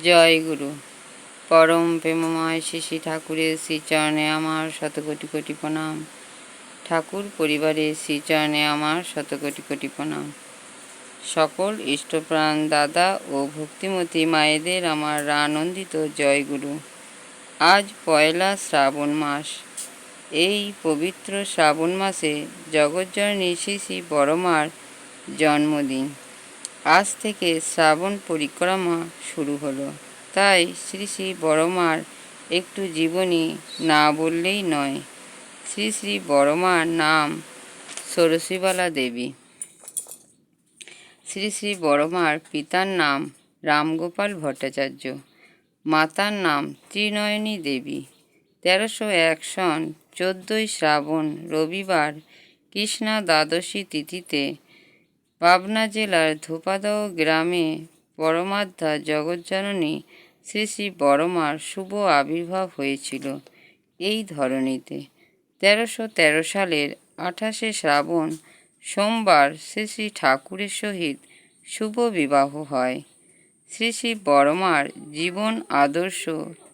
জয় গুরু। পরম প্রেমময় শ্রী ঠাকুরের শ্রীচরণে আমার শত কোটি কোটি প্রণাম। ঠাকুর পরিবারের শ্রীচরণে আমার শত কোটি কোটি প্রণাম। সকল ইষ্টপ্রাণ দাদা ও ভক্তিমতী মায়েদের আমার আনন্দিত জয় গুরু। আজ পয়লা শ্রাবণ মাস। এই পবিত্র শ্রাবণ মাসে জগজ্জননী শ্রী শ্রী বড়মার জন্মদিন। আজ থেকে শ্রাবণ পরিক্রমা শুরু হলো। তাই শ্রী শ্রী বড়মার একটু জীবনী না বললেই নয়। শ্রী শ্রী বড়মার নাম ষোড়শীবালা দেবী। শ্রী শ্রী বড়মার পিতার নাম রামগোপাল ভট্টাচার্য। মাতার নাম ত্রিনয়নী দেবী। তেরোশো এক সন চোদ্দোই শ্রাবণ রবিবার কৃষ্ণা দ্বাদশী তিথিতে পাবনা জেলার ধোপাদহ গ্রামে পরমাধ্যা জগজ্জননী শ্রী শ্রী বড়মার শুভ আবির্ভাব হয়েছিল এই ধরনীতে তেরোশো তেরো সালের আঠাশে শ্রাবণ সোমবার শ্রী শ্রী ঠাকুরের সহিত শুভ বিবাহ হয়। শ্রী শ্রী বড়মার জীবন আদর্শ,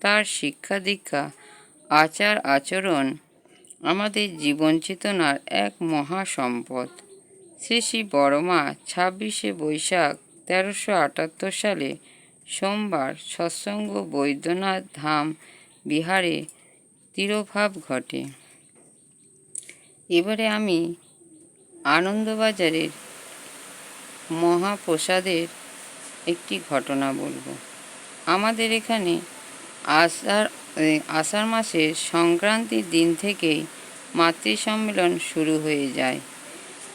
তার শিক্ষা দীক্ষা, আচার আচরণ আমাদের জীবন চেতনার এক মহা সম্পদ শ্রী শ্রী বড়মা ছাব্বিশে বৈশাখ তেরোশো আটাত্তর সালে সোমবার সৎসঙ্গ বৈদ্যনাথ ধাম বিহারে তিরোভাব ঘটে। এবারে আমি আনন্দবাজারের মহাপ্রসাদের একটি ঘটনা বলব। আমাদের এখানে আষাঢ় আষাঢ় মাসের সংক্রান্তির দিন থেকেই মাতৃ সম্মেলন শুরু হয়ে যায়।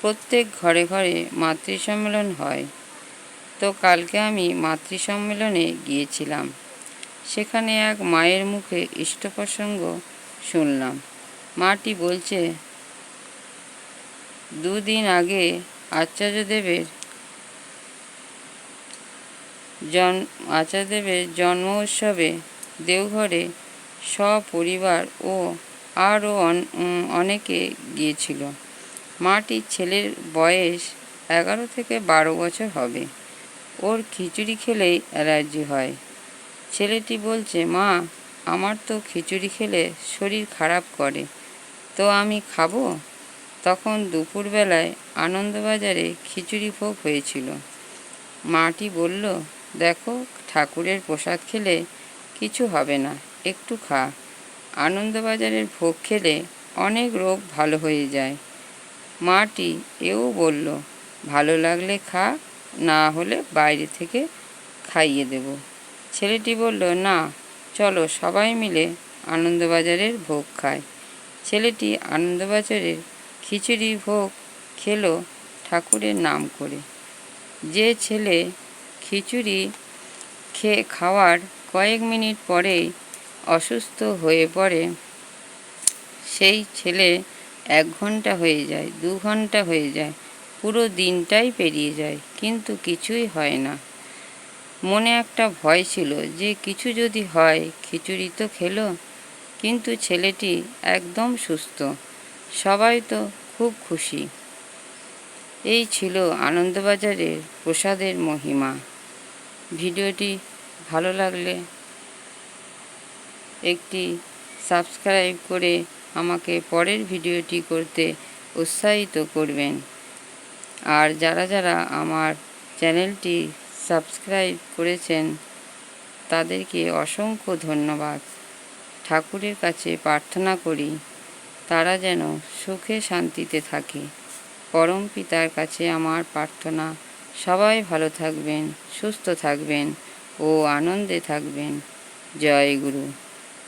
প্রত্যেক ঘরে ঘরে মাতৃ সম্মেলন হয়। তো কালকে আমি মাতৃ সম্মেলনে গিয়েছিলাম। সেখানে এক মায়ের মুখে ইষ্টপ্রসঙ্গ শুনলাম। মাটি বলছে, দুদিন আগে আচার্যদেবের জন, আচার্যদেবের জন্ম উৎসবে দেওঘরে সপরিবার ও আরও অনেকে গিয়েছিল। মাটির ছেলের বয়স এগারো থেকে বারো বছর হবে। ওর খিচুড়ি খেলেই অ্যালার্জি হয়। ছেলেটি বলছে, মা, আমার তো খিচুড়ি খেলে শরীর খারাপ করে, তো আমি খাব? তখন দুপুরবেলায় আনন্দবাজারে খিচুড়ি ভোগ হয়েছিল। মাটি বলল, দেখো, ঠাকুরের প্রসাদ খেলে কিছু হবে না, একটু খা। আনন্দবাজারের ভোগ খেলে অনেক রোগ ভালো হয়ে যায়। মাটি। এও বলল, ভালো লাগলে খা, না হলে বাইরে থেকে খাইয়ে দেব। ছেলেটি বলল, না, চলো সবাই মিলে আনন্দবাজারের ভোগ খায় ছেলেটি আনন্দবাজারের খিচুড়ি ভোগ খেলো ঠাকুরের নাম করে। যে ছেলে খিচুড়ি খেয়ে খাওয়ার কয়েক মিনিট পরেই অসুস্থ হয়ে পড়ে, সেই ছেলে এক ঘণ্টা হয়ে যায়, দু ঘণ্টা হয়ে যায়, পুরো দিনটাই পেরিয়ে যায়, কিন্তু কিছুই হয় না। মনে একটা ভয় ছিল যে কিছু যদি হয়, খিচুড়ি তো খেলো, কিন্তু ছেলেটি একদম সুস্থ, সবাই তো খুব খুশি। এই ছিল আনন্দবাজারের প্রসাদের মহিমা। ভিডিওটি ভালো লাগলে একটি সাবস্ক্রাইব করে আমাকে পরের ভিডিওটি করতে উৎসাহিত করবেন। আর যারা যারা আমার চ্যানেলটি সাবস্ক্রাইব করেছেন, তাদেরকে অসংখ্য ধন্যবাদ। ঠাকুরের কাছে প্রার্থনা করি, তারা যেন সুখে শান্তিতে থাকে। পরম পিতার কাছে আমার প্রার্থনা। সবাই ভালো থাকবেন, সুস্থ থাকবেন ও আনন্দে থাকবেন। জয় গুরু।